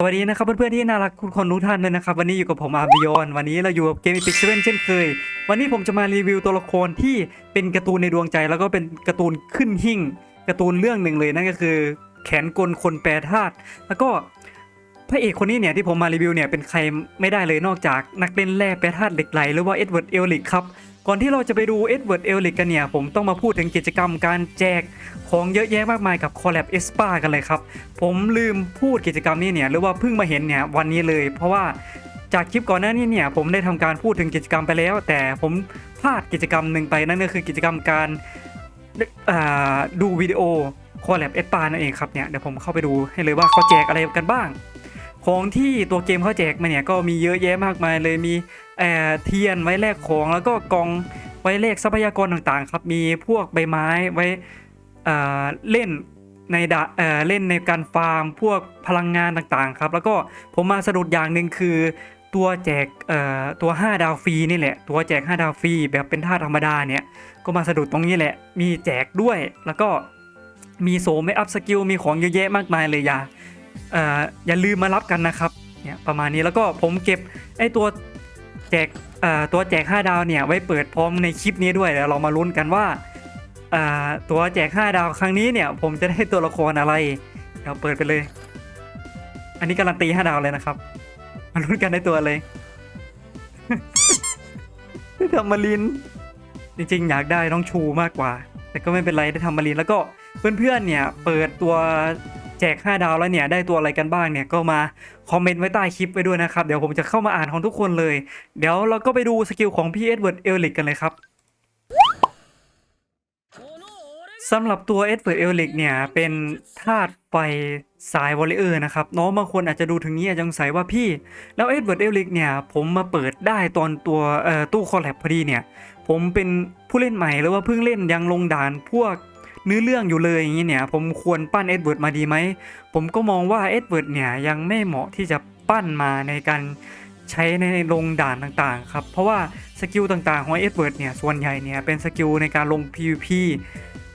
สวัสดีนะครับเพื่อนๆที่น่ารักทุกคนทุกท่านเลยนะครับ วันนี้อยู่กับผมอาบิยอนวันนี้เราอยู่กับเกม Epic Seven เช่นเคย วันนี้ผมจะมารีวิวตัวละครที่เป็นการ์ตูนในดวงใจ แล้วก็เป็นการ์ตูนขึ้นหิ่งการ์ตูนเรื่องหนึ่งเลยนั่นก็คือ แขนกลคนแปรธาตุแล้วก็พระเอกคนนี้เนี่ยที่ผมมารีวิวเนี่ยเป็นใครไม่ได้เลยนอกจากนักเล่นแร่แปรธาตุเหล็กไหลหรือว่าเอ็ดเวิร์ดเอลลิกครับ ก่อนที่เราจะไปดูเอ็ดเวิร์ดเอลลิกกันเนี่ย ผมต้องมาพูดถึงกิจกรรมการแจกของเยอะแยะมากมายกับคอลแลบเอสปากันเลยครับ ผมลืมพูดกิจกรรมนี้เนี่ย หรือว่าเพิ่งมาเห็นเนี่ยวันนี้เลย เพราะว่าจากคลิปก่อนหน้านี้เนี่ย ผมได้ทำการพูดถึงกิจกรรมไปแล้ว แต่ผมพลาดกิจกรรมหนึ่งไปนั่นก็คือกิจกรรมการดูวิดีโอคอลแลบเอสปานั่นเองครับเนี่ยเดี๋ยวผมเข้าไปดูให้เลยว่าเขาแจกอะไรกันบ้าง ของที่ตัวเกมเขาแจกมาเนี่ยก็มีเยอะแยะมากมายเลยมีเอ่อเทียนไว้แลกของแล้วก็กองไว้แลกทรัพยากรต่างๆ ครับมีพวกใบไม้ไว้เอ่อเล่นในดะเอ่อเล่นในการฟาร์มพวกพลังงานต่างๆครับแล้วก็ผมมาสะดุดอย่างหนึ่งคือตัวแจกเอ่อตัว 5 ดาวฟรีนี่แหละ ตัวแจก 5 ดาวฟรีแบบเป็นท่าธรรมดาเนี่ย ก็มาสะดุดตรงนี้แหละ มีแจกด้วย แล้วก็มีโสมไม่อัพสกิล มีของเยอะแยะมากมายเลยอย่า อ่ออย่าลืมมารับกันนะครับเนี่ยประมาณนี้แล้วก็ผมเก็บไอ้ตัวแจกอ่อตัวแจก 5 ดาวเนี่ยไว้เปิดพร้อมในคลิปนี้ด้วยเดี๋ยวเรามาลุ้นกันว่าอ่อตัวแจก 5 ดาวครั้งนี้เนี่ยผมจะได้ตัวละครอะไรเดี๋ยวเปิดไปเลย อันนี้การันตี 5 ดาวเลยนะครับ มาลุ้นกันในตัวเลยได้ทำมาริน จริงๆ อยากได้น้องชูมากกว่า แต่ก็ไม่เป็นไรได้ทำมารินแล้วก็เพื่อนๆเนี่ยเปิดตัว แจก 5 ดาวแล้วเนี่ยได้ตัวอะไรกันบ้างเนี่ยก็มาคอมเมนต์ไว้ใต้คลิปไว้ด้วยนะครับ เดี๋ยวผมจะเข้ามาอ่านของทุกคนเลย เดี๋ยวเราก็ไปดูสกิลของพี่เอ็ดเวิร์ดเอลลิกกันเลยครับสำหรับตัวเอ็ดเวิร์ดเอลลิกเนี่ยเป็นธาตุไฟสายวอลเลเยอร์นะครับน้องบางคนอาจจะดูถึงนี้อาจจะสงสัยว่าพี่ แล้วเอ็ดเวิร์ดเอลลิกเนี่ยผมมาเปิดได้ตอนตัวตู้คอลแลบพอดีเนี่ย ผมเป็นผู้เล่นใหม่หรือว่าเพิ่งเล่นยังลงด่านพวก เนื้อเรื่องอยู่เลยอย่างนี้เนี่ย ผมควรปั้นเอ็ดเวิร์ดมาดีไหม ผมก็มองว่าเอ็ดเวิร์ดเนี่ยยังไม่เหมาะที่จะปั้นมาในการใช้ในลงด่านต่างๆครับ เพราะว่าสกิลต่างๆของเอ็ดเวิร์ดเนี่ยส่วนใหญ่เนี่ยเป็นสกิลในการลง PVP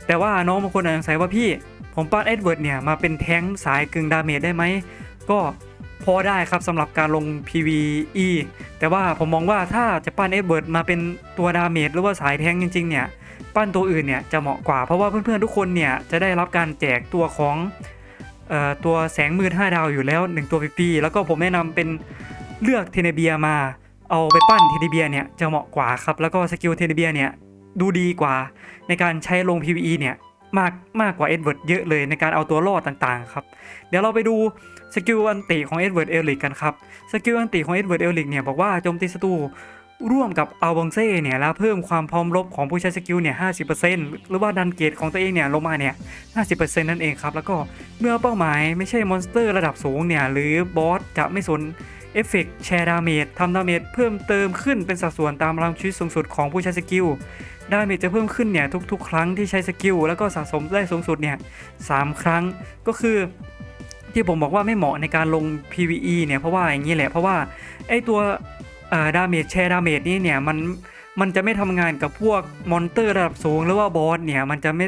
แต่ว่าน้องบางคนอาจจะสงสัยว่าพี่ ผมปั้นเอ็ดเวิร์ดเนี่ยมาเป็นแท้งสายกึ่งดาเมจได้ไหม ก็พอได้ครับสำหรับการลง PVE แต่ว่าผมมองว่าถ้าจะปั้นเอ็ดเวิร์ดมาเป็นตัวดาเมจหรือว่าสายแท้งจริงๆเนี่ย ปั้นตัวอื่นเนี่ยจะเหมาะกว่าเพราะว่าเพื่อนๆทุกคนเนี่ยจะได้รับการแจกตัวของออตัวแสงมืด5ดาวอยู่แล้ว 1 ตัวฟรีๆแล้วก็ผมแนะนำเป็นเลือกเทเนเบียมาเอาไปปั้นเทเนเบียเนี่ยจะเหมาะกว่าครับแล้วก็สกิลเทเนเบียเนี่ยดูดีกว่าในการใช้ลง PVE เนี่ยมากมากกว่าเอ็ดเวิร์ดเยอะเลยในการเอาตัวรอดต่างๆครับ เดี๋ยวเราไปดูสกิลอันติของเอ็ดเวิร์ดเอลิกกันครับ สกิลอันติของเอ็ดเวิร์ดเอลิกเนี่ยบอกว่าโจมตีศัตรู ร่วมกับอัลบองเซ่เนี่ยแล้วเพิ่มความพร้อมรบของผู้ใช้สกิลเนี่ย 50%หรือว่าดันเกตของตัวเองเนี่ยลงมาเนี่ย 50%นั่นเองครับ แล้วก็เมื่อเป้าหมายไม่ใช่มอนสเตอร์ระดับสูงเนี่ย หรือบอสจะไม่สนเอฟเฟกแชร์ดาเมจทำดาเมจเพิ่มเติมขึ้นเป็นสัดส่วนตามพลังชีวิตสูงสุดของผู้ใช้สกิลดาเมจจะเพิ่มขึ้นเนี่ยทุกๆ ครั้งที่ใช้สกิลแล้วก็สะสมได้สูงสุดเนี่ยสามครั้งก็คือที่ผมบอกว่าไม่เหมาะในการลง PVE เนี่ยเพราะว่าอย่างนี้แหละเพราะว่าไอตัว ดาเมจแชร์ดาเมจนี่เนี่ยมันมันจะไม่ทำงานกับพวกมอนเตอร์ระดับสูงหรือว่าบอสเนี่ยมันจะไม่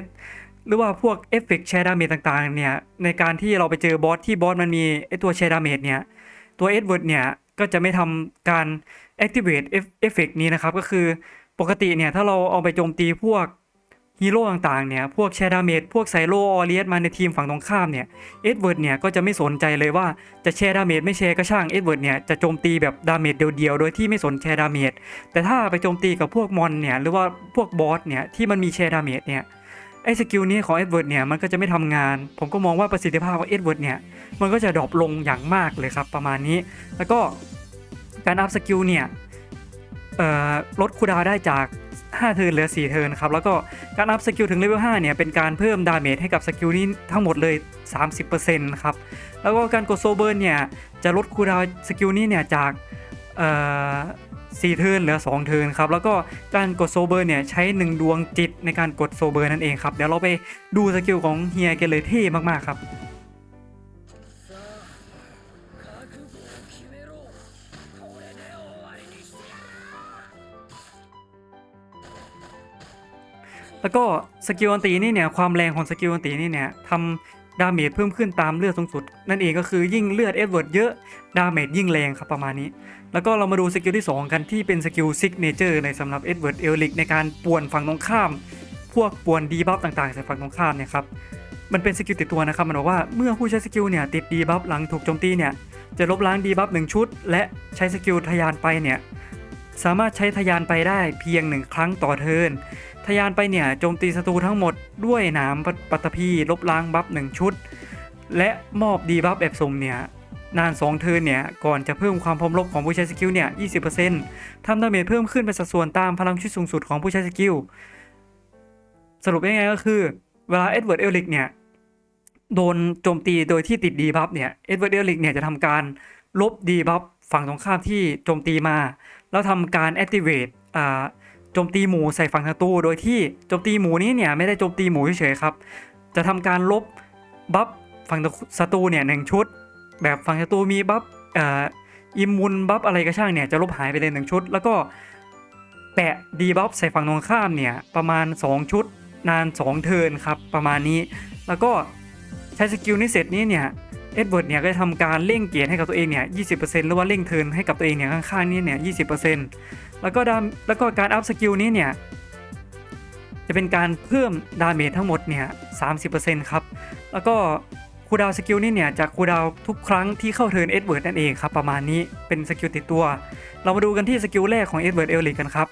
หรือว่าพวกเอฟเฟกแชร์ดาเมจต่างๆเนี่ยในการที่เราไปเจอบอสที่บอสมันมีไอตัวแชร์ดาเมจเนี่ยตัวเอ็ดเวิร์ดเนี่ยก็จะไม่ทำการ activate เอฟเฟกนี้นะครับก็คือปกติเนี่ยถ้าเราเอาไปโจมตีพวก ฮีโร่ต่างๆเนี่ยพวกแชร์ดาเมจพวกไซโลออเลียสมาในทีมฝั่งตรงข้ามเนี่ยเอ็ดเวิร์ดเนี่ยก็จะไม่สนใจเลยว่าจะแชร์ดาเมจไม่แชร์ก็ช่างเอ็ดเวิร์ดเนี่ยจะโจมตีแบบดาเมจเดียวๆ โดยที่ไม่สนแชร์ดาเมจแต่ถ้าไปโจมตีกับพวกมอนเนี่ยหรือว่าพวกบอสเนี่ยที่มันมีแชร์ดาเมจเนี่ยไอ้สกิลนี้ของเอ็ดเวิร์ดเนี่ยมันก็จะไม่ทำงาน ผมก็มองว่าประสิทธิภาพของเอ็ดเวิร์ดเนี่ยมันก็จะดรอปลงอย่างมากเลยครับประมาณนี้ แล้วก็การอัพสกิลเนี่ยลดคูดาวได้จาก 5 เทิร์นเหลือ 4 เทิร์นครับ แล้วก็การอัพสกิลถึงเลเวล 5 เนี่ย เป็นการเพิ่มดาเมจให้กับสกิลนี้ทั้งหมดเลย 30%ครับ แล้วก็การกดโซเบิร์นเนี่ย จะลดคูลดาวสกิลนี้เนี่ยจากเอ่อสี่เทิร์นเหลือ 2 เทิร์นครับ แล้วก็การกดโซเบิร์นเนี่ยใช้ 1 ดวงจิตในการกดโซเบิร์นนั่นเองครับ เดี๋ยวเราไปดูสกิลของเฮียกันเลยเท่มาก ๆ ครับ แล้วก็สกิลอันตีนี่เนี่ยความแรงของสกิลอันตีนี่เนี่ยทำดาเมจเพิ่มขึ้นตามเลือดสูงสุด นั่นเองก็คือยิ่งเลือดเอ็ดเวิร์ดเยอะดาเมจยิ่งแรงครับประมาณนี้ แล้วก็เรามาดูสกิลที่ 2 กันที่เป็นสกิลซิกเนเจอร์ในสำหรับเอ็ดเวิร์ดเอลลิกในการป่วนฝั่งตรงข้าม พวกป่วนดีบัฟต่างๆใส่ฝั่งตรงข้ามเนี่ยครับมันเป็นสกิลติดตัวนะครับมันบอกว่าเมื่อผู้ใช้สกิลเนี่ยติดดีบัฟหลังถูกโจมตีเนี่ยจะลบล้างดีบัฟหนึ่งชุด และใช้สกิลทะยานไปเนี่ยสามารถใช้ทยานไปได้เพียงหนึ่งครั้งต่อเทิร์น ทะยานไปเนี่ยโจมตีศัตรูทั้งหมดด้วยหนามปปัตตภีลบล้างบัฟหนึ่งชุด และมอบดีบัฟแบบสุ่มเนี่ยนาน2เทิร์นเนี่ย ก่อนจะเพิ่มความพร้อมรบของผู้ใช้สกิลเนี่ย 20%ทำดาเมจเพิ่มขึ้นเป็นสัดส่วนตามพลังชุดสูงสุดของผู้ใช้สกิล สรุปง่ายๆก็คือ เวลาเอ็ดเวิร์ดเอลิกเนี่ย โดนโจมตีโดยที่ติดดีบัฟเนี่ย เอ็ดเวิร์ดเอลิกเนี่ยจะทำการลบดีบัฟฝั่งตรงข้ามที่โจมตีมา แล้วทำการ activate อ่า โจมตีหมูใส่ฝั่งศัตรูโดยที่โจมตีหมูนี้เนี่ยไม่ได้โจมตีหมูเฉยๆครับ จะทำการลบบัฟฝั่งศัตรูเนี่ยหนึ่งชุด แบบฝั่งศัตรูมีบัฟเอ่ออิมมูนบัฟอะไรก็ช่างเนี่ยจะลบหายไปเลยหนึ่งชุด แล้วก็แปะดีบัฟใส่ฝั่งตรงข้ามเนี่ยประมาณ 2 ชุด นาน 2 เทินครับประมาณนี้ แล้วก็ใช้สกิลนี้เสร็จนี้เนี่ยเอ็ดเวิร์ดเนี่ยก็จะทำการเร่งเกียรติให้กับตัวเองเนี่ย20%หรือว่าเร่งเทินให้กับตัวเองเนี่ยข้างๆนี่เนี่ย20% แล้วก็ดามแล้วก็การอัพสกิลนี้เนี่ยจะเป็นการเพิ่มดาเมจทั้งหมดเนี่ย30%ครับ แล้วก็คูดาวสกิลนี้เนี่ยจากคูดาวทุกครั้งที่เข้าเทิร์นเอ็ดเวิร์ดนั่นเองครับประมาณนี้เป็นสกิลติดตัว เรามาดูกันที่สกิลแรกของเอ็ดเวิร์ดเอลลิกกันครับ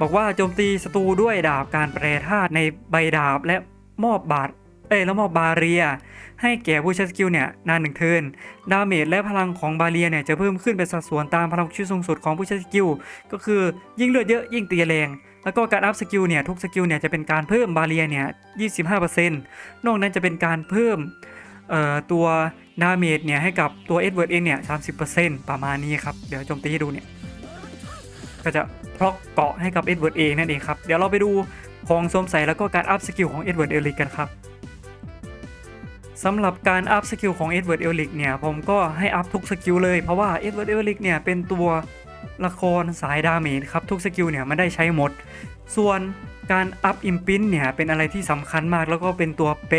บอกว่าโจมตีศัตรูด้วยดาบการแปรธาตุในใบดาบและมอบบาด เอ้ยแล้วมอบบาเรีย ให้แก่ผู้ใช้สกิลเนี่ยนานหนึ่งเทิร์นดาเมจและพลังของบาเรียเนี่ยจะเพิ่มขึ้นเป็นสัดส่วนตามพลังชุดสูงสุดของผู้ใช้สกิลก็คือยิ่งเลือดเยอะยิ่งตีแรงแล้วก็การอัพสกิลเนี่ยทุกสกิลเนี่ยจะเป็นการเพิ่มบาเรียเนี่ย25%นอกนั้นจะเป็นการเพิ่มเอ่อตัวดาเมจเนี่ยให้กับตัวเอ็ดเวิร์ดเองเนี่ย30%ประมาณนี้ครับเดี๋ยวโจมตีให้ดูเนี่ยก็จะพลอกเกาะให้กับเอ็ดเวิร์ดเองนั่นเองครับเดี๋ยวเราไปดูของสวมใส่แล้วก็การอัพสกิลของเอ็ดเวิร์ดเอลิกกันครับ สำหรับการอัพสกิลของเอ็ดเวิร์ดเอลิกเนี่ยผมก็ให้อัพทุกสกิลเลยเพราะว่าเอ็ดเวิร์ดเอลิกเนี่ยเป็นตัวละครสายดาเมจครับทุกสกิลเนี่ยมันได้ใช้หมด ส่วนการอัพอิมพินเนี่ยเป็นอะไรที่สำคัญมากแล้วก็เป็นตัวแปร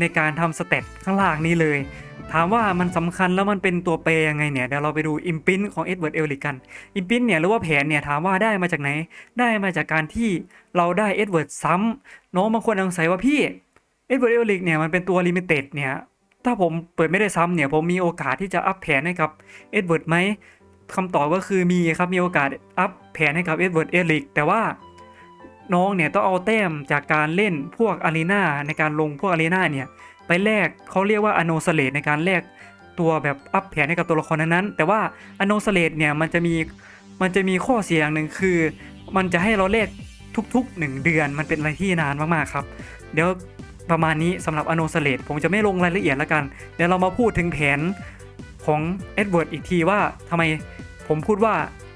ในการทำสเตตข้างล่างนี้เลย ถามว่ามันสำคัญแล้วมันเป็นตัวแปรยังไงเนี่ยเดี๋ยวเราไปดูอิมพินของเอ็ดเวิร์ดเอลิกกันอิมพินเนี่ยหรือว่าแผนเนี่ยถามว่าได้มาจากไหน ได้มาจากการที่เราได้เอ็ดเวิร์ดซ้ำน้องบางคนสงสัยว่าพี่ อ็ดเวิร์ดเอลิกเนี่ยมันเป็นตัวลิมิเต็ดเนี่ยถ้าผมเปิดไม่ได้ซ้ำเนี่ยผมมีโอกาสที่จะอัพแผนให้กับเอ็ดเวิร์ดไหมคำตอบก็คือมีครับมีโอกาสอัพแผนให้กับเอ็ดเวิร์ดเอลิกแต่ว่าน้องเนี่ยต้องเอาแต้มจากการเล่นพวกอารีนาในการลงพวกอารีนาเนี่ยไปแลกเขาเรียกว่าอโนสเลตในการแลกตัวแบบอัพแผนให้กับตัวละครนั้นๆแต่ว่าอโนสเลตเนี่ยมันจะมีมันจะมีข้อเสียอย่างหนึ่งคือ มันจะให้เราแลกทุกๆ 1 เดือนมันเป็นอะไรที่นานมากๆครับ เดี๋ยว ประมาณนี้สำหรับอโนสเลตผมจะไม่ลงรายละเอียดแล้วกัน เดี๋ยวเรามาพูดถึงแผนของเอ็ดเวิร์ดอีกทีว่าทำไมผมพูดว่า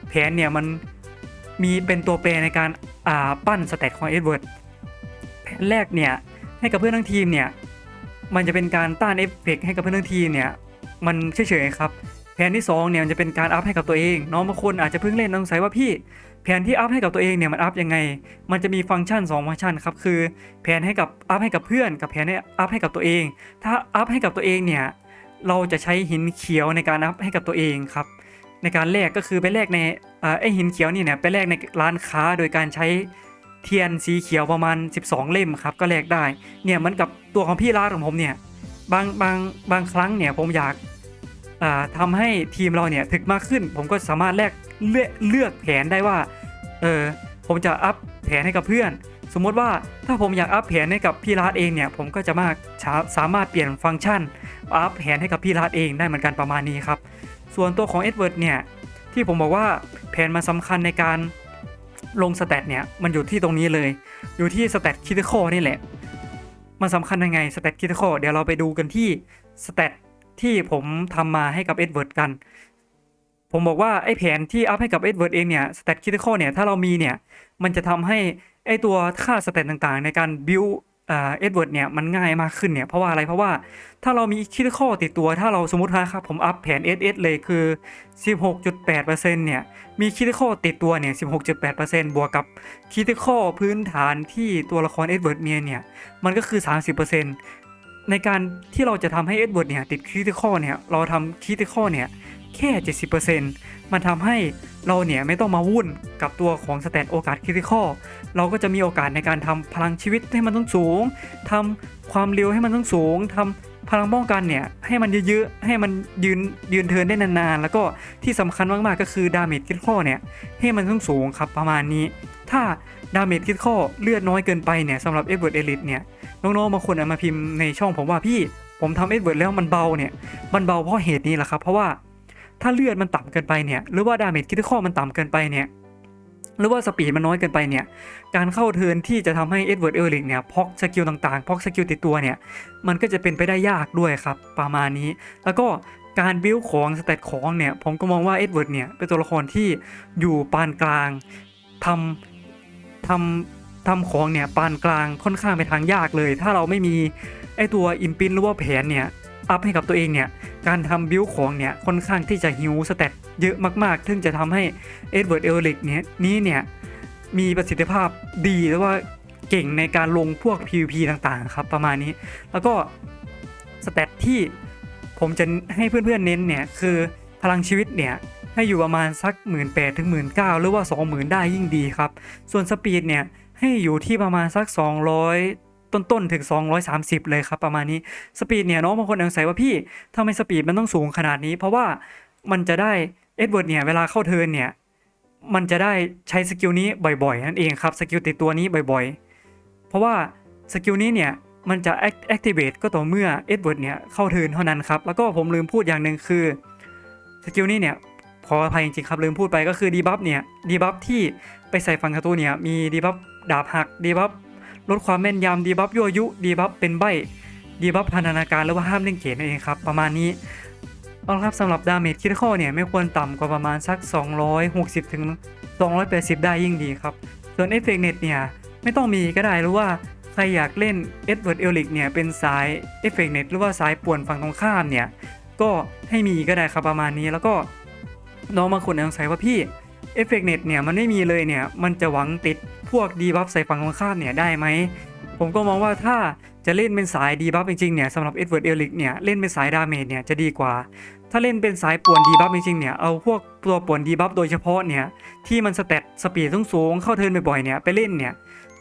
แผนเนี่ยมันมีเป็นตัวแปรในการาปั้นสเตตของเอ็ดเวิร์ดแผนแรกเนี่ยให้กับเพื่อนทั้งทีมเนี่ยมันจะเป็นการต้านเอฟเฟกต์ให้กับเพื่อนทั้งทีมเนี่ยมันเฉยๆครับแผนที่สองเนี่ยมันจะเป็นการอัพให้กับตัวเองน้องบางคนอาจจะเพิ่งเล่นต้องใส่ว่าพี่ แผนที่อัพให้กับตัวเองเนี่ยมันอัพยังไง มันจะมีฟังก์ชัน2ฟังก์ชันครับคือแผนให้กับอัพให้กับเพื่อนกับแผนให้อัพให้กับตัวเอง ถ้าอัพให้กับตัวเองเนี่ยเราจะใช้หินเขียวในการอัพให้กับตัวเองครับในการแลกก็คือไปแลกในอ่าไอหินเขียวนี่เนี่ยไปแลกในร้านค้าโดยการใช้เทียนสีเขียวประมาณ 12 เล่มครับก็แลกได้เนี่ยเหมันกับตัวของพี่ร้านของผมเนี่ยบางบางบางครั้งเนี่ยผมอยาก อ่าทำให้ทีมเราเนี่ยถึกมากขึ้น ผมก็สามารถแลกเลือกเลือกแผนได้ว่าเออผมจะอัพแผนให้กับเพื่อน สมมติว่าถ้าผมอยากอัพแผนให้กับพี่รัฐเองเนี่ยผมก็จะมากสามารถเปลี่ยนฟังก์ชันอัพแผนให้กับพี่รัฐเองได้เหมือนกันประมาณนี้ครับ ส่วนตัวของเอ็ดเวิร์ดเนี่ยที่ผมบอกว่าแผนมันสำคัญในการลงสเตตเนี่ยมันอยู่ที่ตรงนี้เลย อยู่ที่สเตตคิดข้อนี่แหละ มันสำคัญยังไงสเตตคิดข้อเดี๋ยวเราไปดูกันที่สเตต ที่ผมทำมาให้กับเอ็ดเวิร์ดกัน ผมบอกว่าไอ้แผนที่อัพให้กับเอ็ดเวิร์ดเองเนี่ยสเตตคิดข้อเนี่ยถ้าเรามีเนี่ยมันจะทำให้ไอ้ตัวค่าสเตตต่างๆ ในการบิวเอ็ดเวิร์ดเนี่ยมันง่ายมากขึ้นเนี่ยเพราะว่าอะไรเพราะว่าถ้าเรามีคิดข้อติดตัว ถ้าเราสมมตินะครับผมอัพแผน SS เลยคือ 16.8%เนี่ยมีคิดข้อติดตัวเนี่ย 16.8%บวกกับคิดข้อพื้นฐานที่ตัวละครเอ็ดเวิร์ดเมียเนี่ยมันก็คือ 30% ในการที่เราจะทำให้เอ็ดเวิร์ดเนี่ยติดคริติคอเนี่ยเราทำคริติคอเนี่ยแค่ 70%มันทำให้เราเนี่ยไม่ต้องมาวุ่นกับตัวของสแตทโอกาสคริติคอเราก็จะมีโอกาสในการทำพลังชีวิตให้มันต้องสูงทำความเร็วให้มันต้องสูงทำพลังป้องกันเนี่ยให้มันเยอะๆให้มันยืนยืนเทินได้นานๆ แล้วก็ที่สำคัญมากๆก็คือดาเมจคริติคอเนี่ยให้มันต้องสูงครับประมาณนี้ ถ้าดาเมจคริติคอเลือดน้อยเกินไปเนี่ยสำหรับเอ็ดเวิร์ดเอลิทเนี่ย น้องๆบางคนมาพิมพ์ในช่องผมว่าพี่ผมทำเอ็ดเวิร์ดแล้วมันเบาเนี่ย มันเบาเพราะเหตุนี้แหละครับ เพราะว่าถ้าเลือดมันต่ำเกินไปเนี่ย หรือว่าดาเมจคิดข้อมันต่ำเกินไปเนี่ย หรือว่าสปีดมันน้อยเกินไปเนี่ย การเข้าเทินที่จะทำให้เอ็ดเวิร์ดเออร์ลิกเนี่ยพอกสกิลต่างๆพอกสกิลติดตัวเนี่ย มันก็จะเป็นไปได้ยากด้วยครับ ประมาณนี้ แล้วก็การบิวของสเตตของเนี่ย ผมก็มองว่าเอ็ดเวิร์ดเนี่ยเป็นตัวละครที่อยู่ปานกลางทำทำ ทำของเนี่ยปานกลางค่อนข้างไปทางยากเลย ถ้าเราไม่มีไอตัวอิมพินหรือว่าแผนเนี่ยอัพให้กับตัวเองเนี่ยการทำบิวของเนี่ยค่อนข้างที่จะฮิวสเตตเยอะมากๆ ซึ่งจะทำให้เอ็ดเวิร์ดเอลลิกเนี่ยนี้เนี่ยมีประสิทธิภาพดีหรือว่าเก่งในการลงพวก PVP ต่างๆครับประมาณนี้ แล้วก็สเตตที่ผมจะให้เพื่อนๆเน้นเนี่ยคือพลังชีวิตเนี่ยให้อยู่ประมาณสัก 1 8ื่นถึงหมื่นหรือว่า 20,000 ได้ยิ่งดีครับ ส่วนสปีดเนี่ย ให้อยู่ที่ประมาณสัก 200ต้นๆถึง 230 เลยครับประมาณนี้สปีดเนี่ยน้องบางคนสงสัยว่าพี่ทำไมสปีดมันต้องสูงขนาดนี้ เพราะว่ามันจะได้เอ็ดเวิร์ดเนี่ยเวลาเข้าเทินเนี่ยมันจะได้ใช้สกิลนี้บ่อยๆ นั่นเองครับสกิลติดตัวนี้บ่อยๆ เพราะว่าสกิลนี้เนี่ยมันจะ activate ก็ต่อเมื่อเอ็ดเวิร์ดเนี่ยเข้าเทินเท่านั้นครับแล้วก็ผมลืมพูดอย่างหนึ่งคือสกิลนี้เนี่ย ขออภัยจริงๆครับลืมพูดไปก็คือดีบัฟเนี่ยดีบัฟที่ไปใส่ฝั่งศัตรูเนี่ยมีดีบัฟดาบหักดีบัฟลดความแม่นยำดีบัฟยั่วยุดีบัฟเป็นใบดีบัฟพันธนาการหรือว่าห้ามเล่นเกมนั่นเองครับประมาณนี้เอาละครับสำหรับดาเมจคิดข้อเนี่ยไม่ควรต่ำกว่าประมาณสัก 260ถึง280 ได้ยิ่งดีครับ ส่วนเอฟเฟกเน็ตเนี่ยไม่ต้องมีก็ได้หรือว่าใครอยากเล่นเอ็ดเวิร์ดเอลิกเนี่ยเป็นสายเอฟเฟกเน็ตหรือว่าสายป่วนฝั่งตรงข้ามเนี่ยก็ให้มีก็ได้ครับประมาณนี้แล้วก็ น้องบางคนสงสัยว่าพี่เอฟเฟกเน็ตเนี่ยมันไม่มีเลยเนี่ยมันจะหวังติดพวกดีบัฟใส่ฝั่งตรงข้ามเนี่ยได้ไหมผมก็มองว่าถ้าจะเล่นเป็นสายดีบัฟจริงๆเนี่ยสำหรับเอ็ดเวิร์ดเอลิกเนี่ยเล่นเป็นสายดาเมจเนี่ยจะดีกว่า ถ้าเล่นเป็นสายป่วนดีบัฟจริงๆเนี่ยเอาพวกตัวป่วนดีบัฟโดยเฉพาะเนี่ยที่มันสเตตสปีดสูงๆเข้าเทิร์นบ่อยๆเนี่ยไปเล่นเนี่ย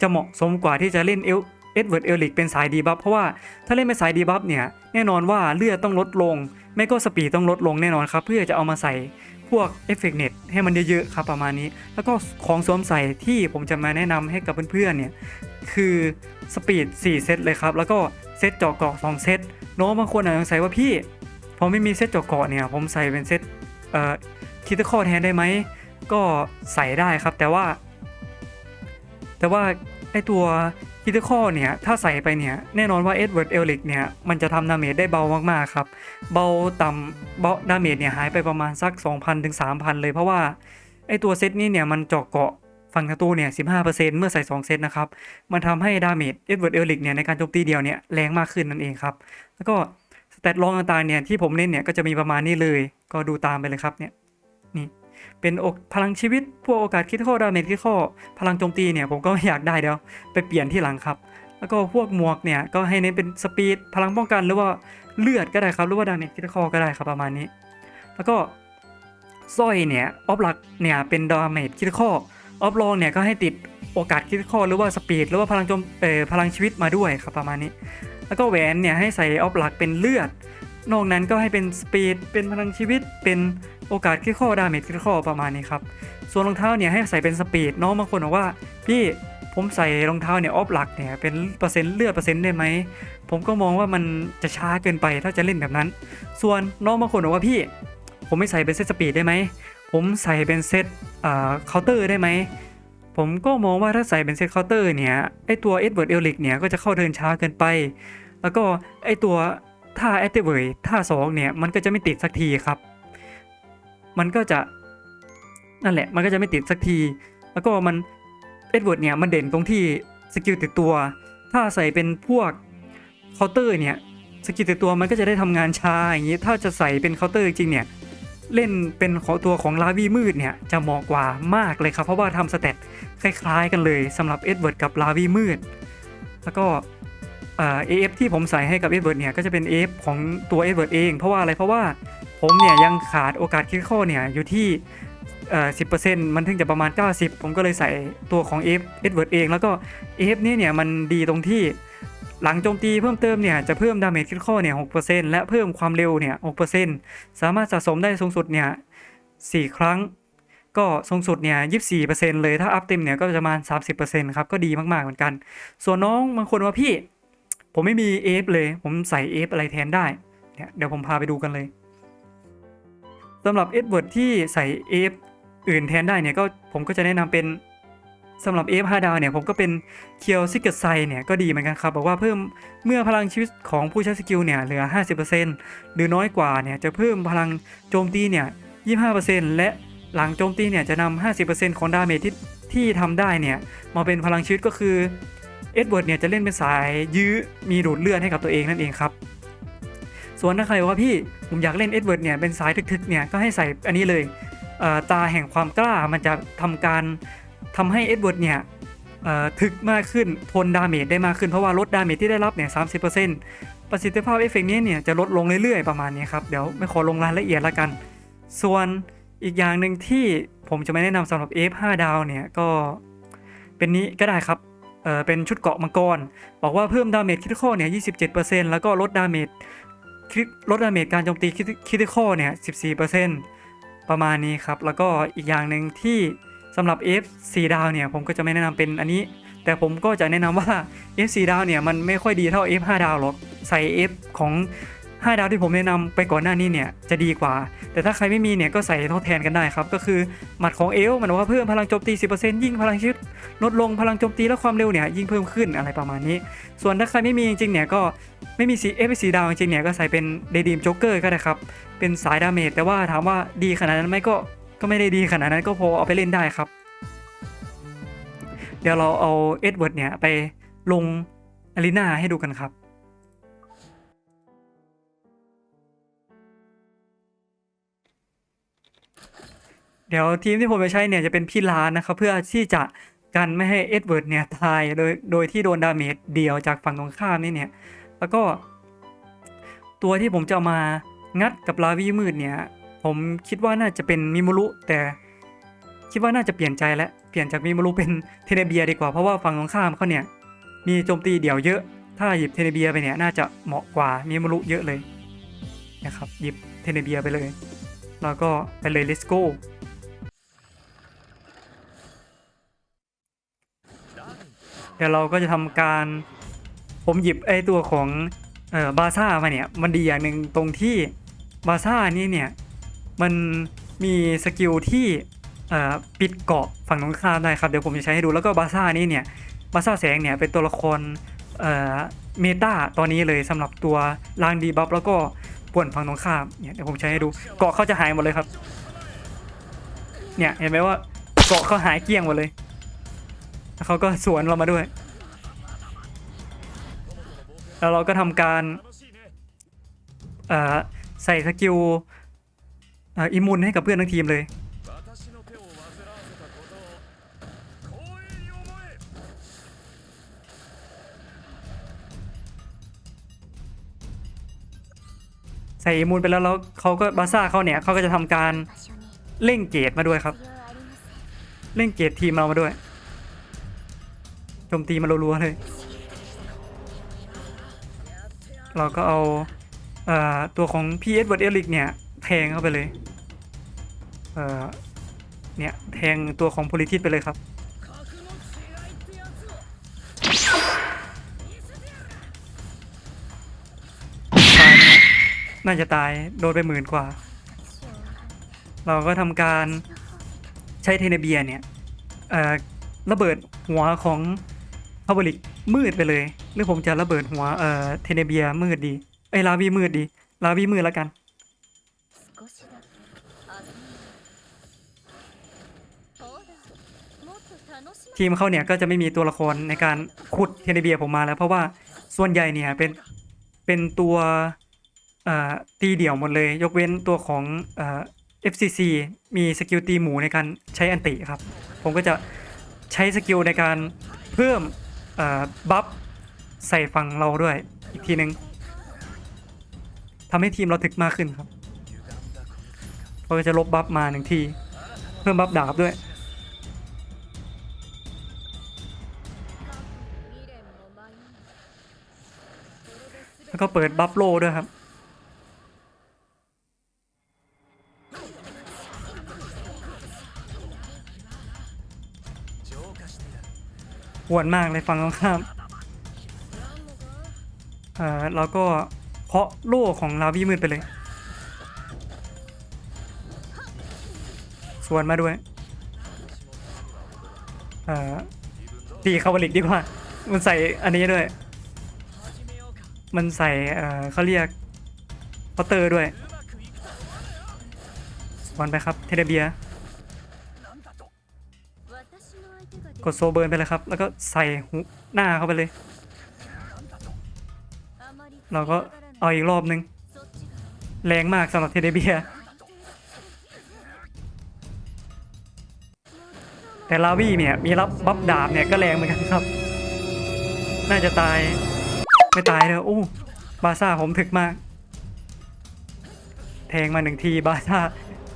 จะเหมาะสมกว่าที่จะเล่นเอลเอ็ดเวิร์ดเอลิกเป็นสายดีบัฟเพราะว่าถ้าเล่นเป็นสายดีบัฟเนี่ยแน่นอนว่าเลือดต้องลดลง ไม่ก็สปีดต้องลดลงแน่นอนครับเพื่อจะเอามาใส่ พวกเอฟเฟกเน็ตให้มันเยอะๆครับประมาณนี้ แล้วก็ของสวมใส่ที่ผมจะมาแนะนำให้กับเพื่อนๆเนี่ยคือสปีด4เซตเลยครับ แล้วก็เซตเจาะเกาะ2เซตน้องบางคนอาจจะสงสัยว่าพี่ ผมไม่มีเซตเจาะเกาะเนี่ย ผมใส่เป็นเซตเอ่อคิดข้อแทนได้ไหมก็ใส่ได้ครับแต่ว่า แต่ว่า ไอตัวคิดข้อเนี่ย ถ้าใส่ไปเนี่ย แน่นอนว่าเอ็ดเวิร์ดเอลิกเนี่ย มันจะทำดาเมจได้เบามากๆครับ เบาต่ำเบาดาเมจเนี่ยหายไปประมาณสัก 2,000ถึง3,000 เลยเพราะว่า ไอตัวเซตนี้เนี่ย มันเจาะเกาะฝั่งศัตรูเนี่ย 15%เมื่อใส่ 2 เซตนะครับ มันทำให้ดาเมจเอ็ดเวิร์ดเอลิกเนี่ย ในการโจมตีเดียวเนี่ย แรงมากขึ้นนั่นเองครับ แล้วก็สเตตรองต่างๆเนี่ยที่ผมเล่นเนี่ยก็จะมีประมาณนี้เลย ก็ดูตามไปเลยครับเนี่ยนี่ เป็นอกพลังชีวิตพวกโอกาสคิดข้อดาเมจคิดข้อพลังโจมตีเนี่ยผมก็อยากได้เดี๋ยวไปเปลี่ยนที่หลังครับ แล้วก็พวกหมวกเนี่ยก็ให้เน้นเป็นสปีดพลังป้องกันหรือว่าเลือดก็ได้ครับหรือว่าดาเมจคิดข้อก็ได้ครับประมาณนี้ แล้วก็สร้อยเนี่ยออฟหลักเนี่ยเป็นดาเมจคิดข้อออฟรองเนี่ยก็ให้ติดโอกาสคิดข้อหรือว่าสปีดหรือว่าพลังโจมเอ่อพลังชีวิตมาด้วยครับประมาณนี้ แล้วก็แหวนเนี่ยให้ใส่ออฟหลักเป็นเลือด นอกนั้นก็ให้เป็นสปีด เป็นพลังชีวิต เป็นโอกาสคิดข้อดาเมจคิดข้อประมาณนี้ครับ ส่วนรองเท้าเนี่ยให้ใส่เป็นสปีดน้องบางคนบอกว่า พี่ผมใส่รองเท้าเนี่ยออฟหลักเนี่ยเป็นเปอร์เซ็นต์เลือดเปอร์เซ็นต์ได้ไหม ผมก็มองว่ามันจะช้าเกินไปถ้าจะเล่นแบบนั้น ส่วนน้องบางคนบอกว่าพี่ ผมไม่ใส่เป็นเซตสปีดได้ไหม ผมใส่เป็นเซตอ่าเคาน์เตอร์ได้ไหม ผมก็มองว่าถ้าใส่เป็นเซตเคาน์เตอร์เนี่ยไอตัวเอ็ดเวิร์ดเอลิกเนี่ยก็จะเข้าเทินช้าเกินไป แล้วก็ไอตัว ท่าแอตเทเวยท่าสองเนี่ยมันก็จะไม่ติดสักทีครับ มันก็จะนั่นแหละมันก็จะไม่ติดสักที แล้วก็มันเอ็ดเวิร์ดเนี่ยมันเด่นตรงที่สกิลติดตัว ถ้าใส่เป็นพวกเคาน์เตอร์เนี่ยสกิลติดตัวมันก็จะได้ทำงานช้าอย่างนี้ถ้าจะใส่เป็นเคาน์เตอร์จริงเนี่ยเล่นเป็นของตัวของลาวีมืดเนี่ยจะเหมาะกว่ามากเลยครับ เพราะว่าทำสเตตคล้ายๆกันเลยสำหรับเอ็ดเวิร์ดกับลาวีมืด แล้วก็ เอ่อ AF ที่ผมใส่ให้กับ Edward เนี่ยก็จะเป็น AF ของตัว Edward เองเพราะว่าอะไรเพราะว่าผมเนี่ยยังขาดโอกาสคิดข้อเนี่ยอยู่ที่สิบเปอ่อ10%มันถึงจะประมาณ 90 ผมก็เลยใส่ตัวของ AF Edward เองแล้วก็ AF นี่เนี่ยมันดีตรงที่หลังโจมตีเพิ่มเติมเนี่ยจะเพิ่มดาเมจคิดข้อเนี่ย6%และเพิ่มความเร็วเนี่ย6%สามารถสะสมได้สูงสุดเนี่ย4ครั้ง ก็สูงสุดเนี่ย24%เลยถ้าอัพเต็มเนี่ยก็จะประมาณ 30%ครับก็ดีมากๆเหมือนกัน ส่วนน้องบางคนว่าพี่ ผมไม่มีเอฟเลย ผมใส่เอฟอะไรแทนได้เนี่ยเดี๋ยวผมพาไปดูกันเลยสำหรับเอ็ดเวิร์ดที่ใส่เอฟอื่นแทนได้เนี่ยก็ผมก็จะแนะนำเป็นสำหรับ F 5 ดาวเนี่ยผมก็เป็นเคียวซิกเกอร์ไซเนี่ยก็ดีเหมือนกันครับ บอกว่าเพิ่มเมื่อพลังชีวิตของผู้ใช้สกิลเนี่ยเหลือ 50%หรือน้อยกว่าเนี่ยจะเพิ่มพลังโจมตีเนี่ย 25%และหลังโจมตีเนี่ยจะนำ 50%ของดาเมจที่ที่ทำได้เนี่ยมาเป็นพลังชีวิตก็คือ เอ็ดเวิร์ดเนี่ยจะเล่นเป็นสายยื้อมีดูดเลือดให้กับตัวเองนั่นเองครับ ส่วนถ้าใครว่าพี่ผมอยากเล่นเอ็ดเวิร์ดเนี่ยเป็นสายทึกๆเนี่ยก็ให้ใส่อันนี้เลยเตาแห่งความกล้ามันจะทำการทำให้เอ็ดเวิร์ดเนี่ยเอ่อถึกมากขึ้นทนดาเมจได้มากขึ้นเพราะว่าลดดาเมจที่ได้รับเนี่ยสามประสิทธิภาพเอฟเฟกต์นี้เนี่ยจะลดลงเรื่อยๆประมาณนี้ครับเดี๋ยวไม่ขอลงรายละเอียดละกัน ส่วนอีกอย่างหนึ่งที่ผมจะไม่แนะนำสำหรับ F5 ดาวเนี่ยก็เป็นนี้ก็ได้ครับ เออเป็นชุดเกาะมังกร บอกว่าเพิ่มดาเมจคิดข้อเนี่ย27%แล้วก็ลดดาเมจลดดาเมจการโจมตีคิดข้อเนี่ย14%ประมาณนี้ครับ แล้วก็อีกอย่างหนึ่งที่สำหรับ F4 ดาวเนี่ยผมก็จะไม่แนะนำเป็นอันนี้ แต่ผมก็จะแนะนำว่า F4 ดาวเนี่ยมันไม่ค่อยดีเท่า F5 ดาวหรอกใส่ F ของ 5 ดาวที่ผมแนะนำไปก่อนหน้านี้เนี่ยจะดีกว่า แต่ถ้าใครไม่มีเนี่ยก็ใส่ทดแทนกันได้ครับ ก็คือหมัดของเอลมันบอกว่าเพิ่มพลังโจมตี 10%ยิ่งพลังชีวิตลดลงพลังโจมตีและความเร็วเนี่ยยิ่งเพิ่มขึ้นอะไรประมาณนี้ ส่วนถ้าใครไม่มีจริงๆเนี่ยก็ไม่มีสีเอฟสีดาวจริงๆเนี่ยก็ใส่เป็นเดดีมโจ๊กเกอร์ก็ได้ครับเป็นสายดาเมจแต่ว่าถามว่าดีขนาดนั้นไหมก็ก็ไม่ได้ดีขนาดนั้นก็พอเอาไปเล่นได้ครับ เดี๋ยวเราเอาเอ็ดเวิร์ดเนี่ยไปลงอารีนาให้ดูกันครับ เดี๋ยวทีมที่ผมจะใช้เนี่ยจะเป็นพี่ลานนะครับเพื่อที่จะกันไม่ให้เอ็ดเวิร์ดเนี่ยตายโดยโดยที่โดนดาเมจเดียวจากฝั่งตรงข้ามนี่เนี่ย แล้วก็ ตัวที่ผมจะมางัดกับลาวีมืดเนี่ย ผมคิดว่าน่าจะเป็นมิมูรุแต่คิดว่าน่าจะเปลี่ยนใจแล้วเปลี่ยนจากมิมูรุเป็นเทเนเบียดีกว่าเพราะว่าฝั่งตรงข้ามเขาเนี่ย มีโจมตีเดี่ยวเยอะ ถ้าหยิบเทเนเบียไปเนี่ยน่าจะเหมาะกว่ามิมูรุเยอะเลยนะครับหยิบเทเนเบียไปเลย แล้วก็ไปเลย let's go เดี๋ยวเราก็จะทำการผมหยิบไอตัวของเออบาซ่ามาเนี่ยมันดีอย่างหนึ่งตรงที่บาซ่านี่เนี่ยมันมีสกิลที่เอ่อปิดเกาะฝั่งตรงข้ามได้ครับเดี๋ยวผมจะใช้ให้ดูแล้วก็บาซ่านี่เนี่ยบาซ่าแสงเนี่ยเป็นตัวละครเอ่อเมตาตอนนี้เลยสำหรับตัวลางดีบัฟแล้วก็ป่วนฝั่งตรงข้ามเนี่ยเดี๋ยวผมใช้ให้ดูเกาะเขาจะหายหมดเลยครับเนี่ยเห็นไหมว่าเกาะเขาหายเกลี้ยงหมดเลย แล้วเขาก็สวนเรามาด้วย แล้วเราก็ทำการใส่สกิลอิมูนให้กับเพื่อนทั้งทีมเลย ใส่อิมูลไปแล้วแล้วเขาก็บาซ่าเขาเนี่ยเขาก็จะทำการเล่งเกตมาด้วยครับ เล่งเกตทีมเรามาด้วย โจมตีมารัวๆเลย เราก็เอาเอ่อตัวของ PS Word Elic เอริกเนี่ย แทงเข้าไปเลย เอ่อ เนี่ย แทงตัวของ p o l i t i s ไปเลยครับตายน่าจะตายโดนไปหมื่นกว่า เราก็ทำการใช้เทเนเบียเนี่ยระเบิดหัวของ พาบริมืดไปเลย หรือผมจะระเบิดหัวเอ่อเทเนเบียมืดดี เอ้ยลาวีมืดดี ลาวีมืดแล้วกัน ทีมเขาเนี่ยก็จะไม่มีตัวละครในการขุดเทเนเบียผมมาแล้ว เพราะว่าส่วนใหญ่เนี่ยเป็นเป็นตัวตีเดี่ยวหมดเลย ยกเว้นตัวของเอฟซีซีมีสกิลตีหมูในการใช้อันติครับ ผมก็จะใช้สกิลในการเพิ่ม บัฟใส่ฝั่งเราด้วยอีกทีหนึ่งทำให้ทีมเราถึกมากขึ้นครับเราจะลบบัฟมาหนึ่งที เพิ่มบัฟดาบด้วย แล้วก็เปิดบัฟโลด้วยครับ ปวดมากเลยฝั่งตรงข้ามเอ่อเราก็เพาะโล่ของลาวีมืดไปเลย สวนมาด้วยเอ่อตีคาบลิกดีกว่า มันใส่อันนี้ด้วย มันใส่เอ่อเขาเรียกพอเตอร์ด้วยสวนไปครับเทเดเบีย กดโซเบิร์นไปเลยครับ แล้วก็ใส่หน้าเข้าไปเลย เราก็เอาอีกรอบนึง แรงมากสำหรับเทเดเบีย แต่ลาวี่เนี่ย มีรับบัฟดาบเนี่ยก็แรงเหมือนกันครับ น่าจะตาย ไม่ตายเลยโอ้บาซ่าผมถึกมาก แทงมาหนึ่งทีบาซ่า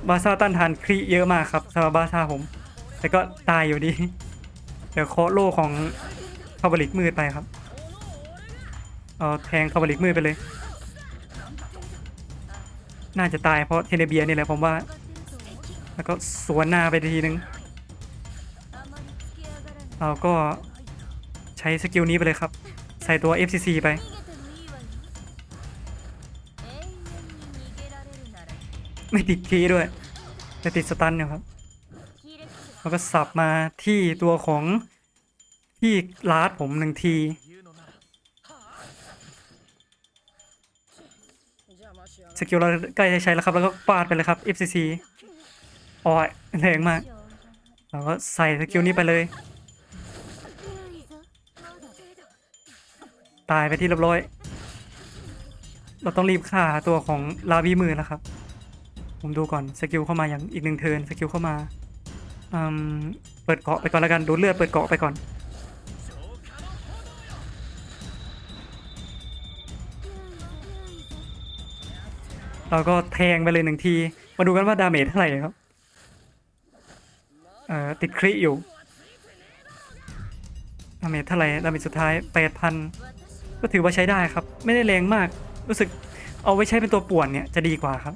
บาซ่าต้านทานครีเยอะมากครับสำหรับบาซ่าผม แต่ก็ตายอยู่ดี เดี๋ยวเคาะโล่ของคาบาลิกมืดไปครับ เอาแทงคาบาลิกมือไปเลย น่าจะตายเพราะเทเนเบียนี่แหละผมว่า แล้วก็สวนหน้าไปทีนึงเราก็ใช้สกิลนี้ไปเลยครับ ใส่ตัว FCC ไป ไม่ติดคีด้วยแต่ติดสตันนะครับ แล้วก็สับมาที่ตัวของที่ลาดผมหนึ่งที สกิลเราใกล้จะใช้แล้วครับ แล้วก็ปาดไปเลยครับ FCC อ่อยแรงมากเราก็ใส่สกิลนี้ไปเลย ตายไปที่เรียบร้อย เราต้องรีบฆ่าตัวของลาวีมืล้วครับ ผมดูก่อนสกิลเข้ามาอย่างอีกหนึ่งเทินสกิลเข้ามา อืมเปิดเกาะไปก่อนแล้วกันดูเลือดเปิดเกาะไปก่อน เราก็แทงไปเลยหนึ่งที มาดูกันว่าดาเมจเท่าไหร่ครับเอ่อติดคริอยู่ดาเมจเท่าไหร่ดาเมจสุดท้ายแปดพันก็ถือว่าใช้ได้ครับ ไม่ได้แรงมากรู้สึกเอาไว้ใช้เป็นตัวป่วนเนี่ยจะดีกว่าครับ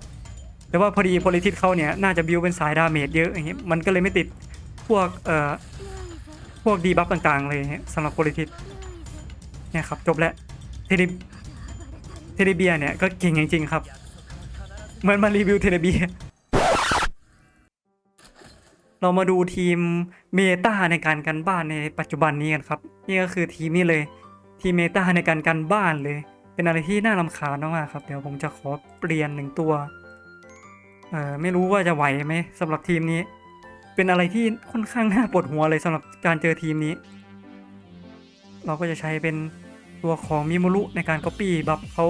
แต่ว่าพอดีโพลิทิสเขาเนี่ยน่าจะบิวเป็นสายดาเมจเยอะอย่างเงี้ยมันก็เลยไม่ติดพวกเอ่อพวกดีบัฟต่างๆ เลยเนี่ยสำหรับโพลิทิสเนี่ยครับจบแล้วเทเลเทเลเบียเนี่ยก็เก่งจริงๆครับเหมือนมารีวิวเทเลเบียเรามาดูทีมเมตาในการกันบ้านในปัจจุบันนี้กันครับ นี่ก็คือทีมนี้เลยทีมเมตาในการกันบ้านเลย เป็นอะไรที่น่ารำคาญมากๆครับ เดี๋ยวผมจะขอเปลี่ยนหนึ่งตัว ไม่รู้ว่าจะไหวไหมสำหรับทีมนี้ เป็นอะไรที่ค่อนข้างน่าปวดหัวเลยสำหรับการเจอทีมนี้ เราก็จะใช้เป็นตัวของมิมุรุในการก๊อปปี้บัฟเขา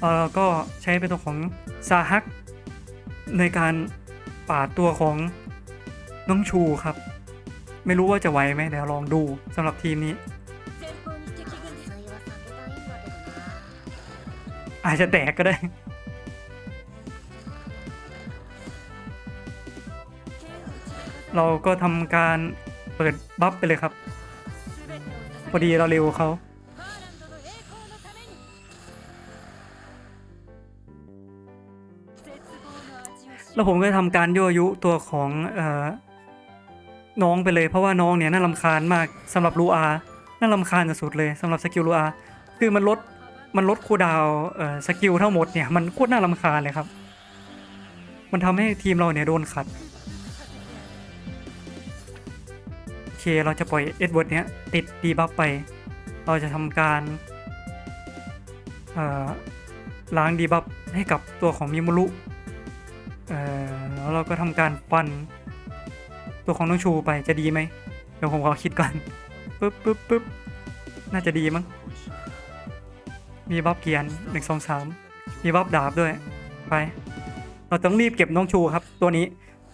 เออก็ใช้เป็นตัวของซาฮักในการปาดตัวของน้องชูครับ ไม่รู้ว่าจะไหวไหมเดี๋ยวลองดูสำหรับทีมนี้ อาจจะแตกก็ได้ เราก็ทำการเปิดบัฟไปเลยครับ พอดีเราเร็วเขาแล้วผมก็ทำการยั่วยุตัวของอน้องไปเลยเพราะว่าน้องเนี่ยน่าลำคาญมากสำหรับลูอาน่าลำคาญสุดเลยสำหรับสกิลลูอาคือมันลดมันลดคูดาวสกิลทั้งหมดเนี่ยมันโคตรน่าลำคาญเลยครับ มันทำให้ทีมเราเนี่ยโดนขัด เคเราจะปล่อยเอ็ดเวิร์ดเนี่ยติดดีบัฟไป เราจะทำการล้างดีบัฟให้กับตัวของมิมุรุเอ่อแล้วเราก็ทำการฟัน ตัวของน้องชูไปจะดีไหมเดี๋ยวผมขอคิดก่อนปึ๊บปึ๊บปึ๊บน่าจะดีมั้ง มีบัฟเกียร์หนึ่งสองสามมีบัฟดาบด้วย ไป เราต้องรีบเก็บน้องชูครับ ตัวนี้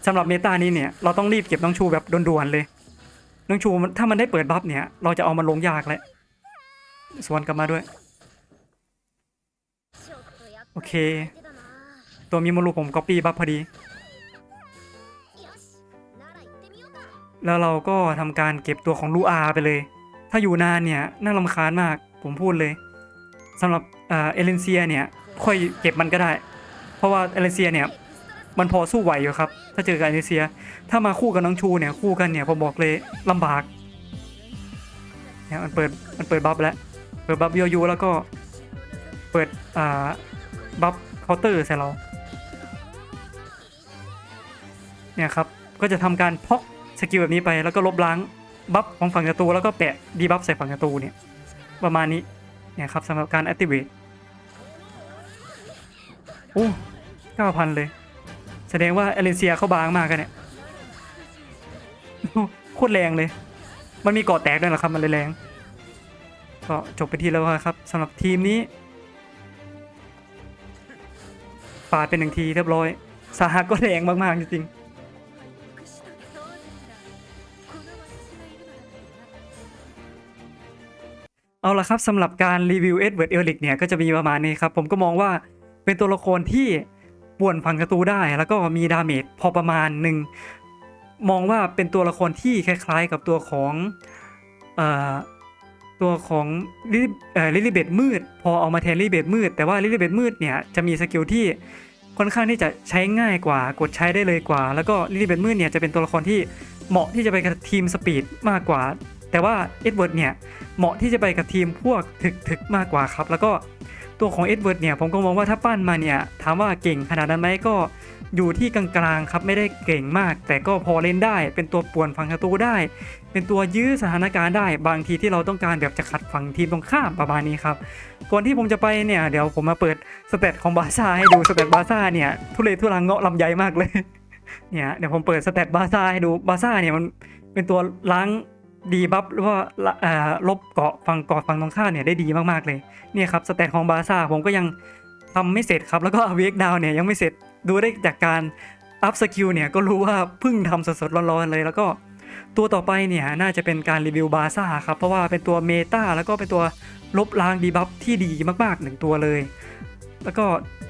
สำหรับเมตานี้เนี่ย เราต้องรีบเก็บน้องชูแบบด่วนๆเลย น้องชูมันถ้ามันได้เปิดบัฟเนี่ย เราจะเอามันลงยากแหละสวนกลับมาด้วย โอเค ตัวมีมูลูผมก๊อปปี้บัฟพอดี แล้วเราก็ทำการเก็บตัวของลูอาไปเลย ถ้าอยู่นานเนี่ย น่าลำคาญมากผมพูดเลยสำหรับเอเลนเซียเนี่ย ค่อยเก็บมันก็ได้ เพราะว่าเอเลนเซียเนี่ย มันพอสู้ไหวอยู่ครับ ถ้าเจอกับเอเลนเซีย ถ้ามาคู่กับน้องชูเนี่ยคู่กันเนี่ยผมบอกเลยลำบากเนี่ยมันเปิดมันเปิดบัฟแล้วเปิดบัฟโยยูแล้วก็เปิดอ่าบัฟเคาน์เตอร์ใส่เราเนี่ยครับก็จะทำการพอกสกิลแบบนี้ไปแล้วก็ลบล้างบัฟของฝั่งศัตรูแล้วก็แปะดีบัฟใส่ฝั่งศัตรูเนี่ยประมาณนี้เนี่ยครับสำหรับการ activate โอ้เก้าพันเลย แสดงว่าเอเลนเซียเขาบางมากกันเนี่ยโคตรแรงเลย มันมีเกาะแตกด้วยเหรอครับ มันเลยแรง ก็จบไปที่แล้วครับสำหรับทีมนี้ ปาดเป็นหนึ่งทีเรียบร้อยสาหัสก็แรงมากๆจริงๆเอาละครับสำหรับการรีวิวเอ็ดเวิร์ดเอลิกเนี่ยก็จะมีประมาณนี้ครับ ผมก็มองว่าเป็นตัวละครที่ ป่วนฝั่งศัตรูได้ แล้วก็มีดาเมจพอประมาณหนึ่งมองว่าเป็นตัวละครที่คล้ายๆกับตัวของอตัวของลิลิลิเบตมืด พอเอามาแทนลิลิเบตมืด แต่ว่าลิลิเบตมืดเนี่ยจะมีสกิลที่ค่อนข้างที่จะใช้ง่ายกว่ากดใช้ได้เลยกว่า แล้วก็ลิลิเบตมืดเนี่ยจะเป็นตัวละครที่เหมาะที่จะไปกับทีมสปีดมากกว่า แต่ว่าเอ็ดเวิร์ดเนี่ยเหมาะที่จะไปกับทีมพวกถึกๆมากกว่าครับ แล้วก็ ตัวของเอ็ดเวิร์ดเนี่ยผมก็มองว่าถ้าปั้นมาเนี่ยถามว่าเก่งขนาดนั้นไหมก็อยู่ที่กลางๆครับไม่ได้เก่งมาก แต่ก็พอเล่นได้ เป็นตัวป่วนฝั่งศัตรูได้ เป็นตัวยื้อสถานการณ์ได้ บางทีที่เราต้องการแบบจะขัดฝั่งทีมตรงข้ามประมาณนี้ครับก่อนที่ผมจะไปเนี่ยเดี๋ยวผมมาเปิดสเตตของบาซ่าให้ดูสเตตบาซ่าเนี่ยทุเรศทุรังเงาะลำไยมากเลยเนี่ยเดี๋ยวผมเปิดสเตตบาซ่าให้ดูบาซ่าเนี่ยมันเป็นตัวล้าง ดีบัฟหรือว่าละเอ่อลบเกาะฝั่งเกาะฝั่งตรงข้ามเนี่ยได้ดีมากๆเลยเนี่ยครับสเตตของบาซ่าผมก็ยังทำไม่เสร็จครับ แล้วก็เวกดาวเนี่ยยังไม่เสร็จดูได้จากการอัพสกิลเนี่ยก็รู้ว่าเพิ่งทำสดๆร้อนๆเลย แล้วก็ตัวต่อไปเนี่ยน่าจะเป็นการรีวิวบาซ่าครับ เพราะว่าเป็นตัวเมตาแล้วก็เป็นตัวลบล้างดีบัฟที่ดีมากๆหนึ่งตัวเลย แล้วก็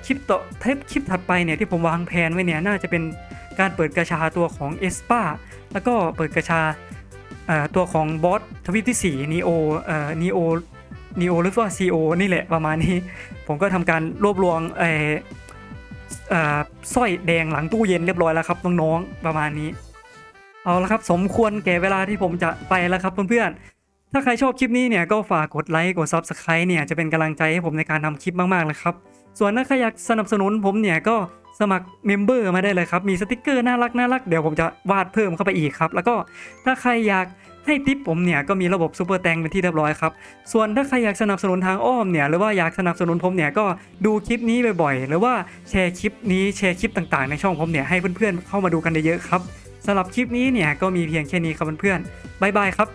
คลิปต่อเทปคลิปถัดไปเนี่ยที่ผมวางแผนไว้เนี่ยน่าจะเป็นการเปิดกระชาตัวของเอสปาแล้วก็เปิดกระชา ตัวของบอสทวีปที่ 4 นีโอเอ่อนีโอนีโอหรือว่าซีโอนี่แหละประมาณนี้ ผมก็ทำการรวบรวมเอ่อเอ่อสร้อยแดงหลังตู้เย็นเรียบร้อยแล้วครับน้องๆประมาณนี้ เอาละครับสมควรแก่เวลาที่ผมจะไปแล้วครับเพื่อนๆ ถ้าใครชอบคลิปนี้เนี่ยก็ฝากกดไลค์กด Subscribe เนี่ยจะเป็นกำลังใจให้ผมในการทำคลิปมากๆเลยครับ ส่วนถ้าใครอยากสนับสนุนผมเนี่ยก็ สมัครเมมเบอร์มาได้เลยครับ มีสติกเกอร์น่ารักน่ารักเดี๋ยวผมจะวาดเพิ่มเข้าไปอีกครับ แล้วก็ถ้าใครอยากให้ทิปผมเนี่ยก็มีระบบซูเปอร์แตงเป็นที่เรียบร้อยครับ ส่วนถ้าใครอยากสนับสนุนทางอ้อมเนี่ยหรือว่าอยากสนับสนุนผมเนี่ยก็ดูคลิปนี้บ่อยๆ หรือว่าแชร์คลิปนี้แชร์คลิปต่างๆ ในช่องผมเนี่ยให้เพื่อนๆเข้ามาดูกันเยอะๆครับสำหรับคลิปนี้เนี่ยก็มีเพียงแค่นี้ครับเพื่อนๆบ๊ายบายครับ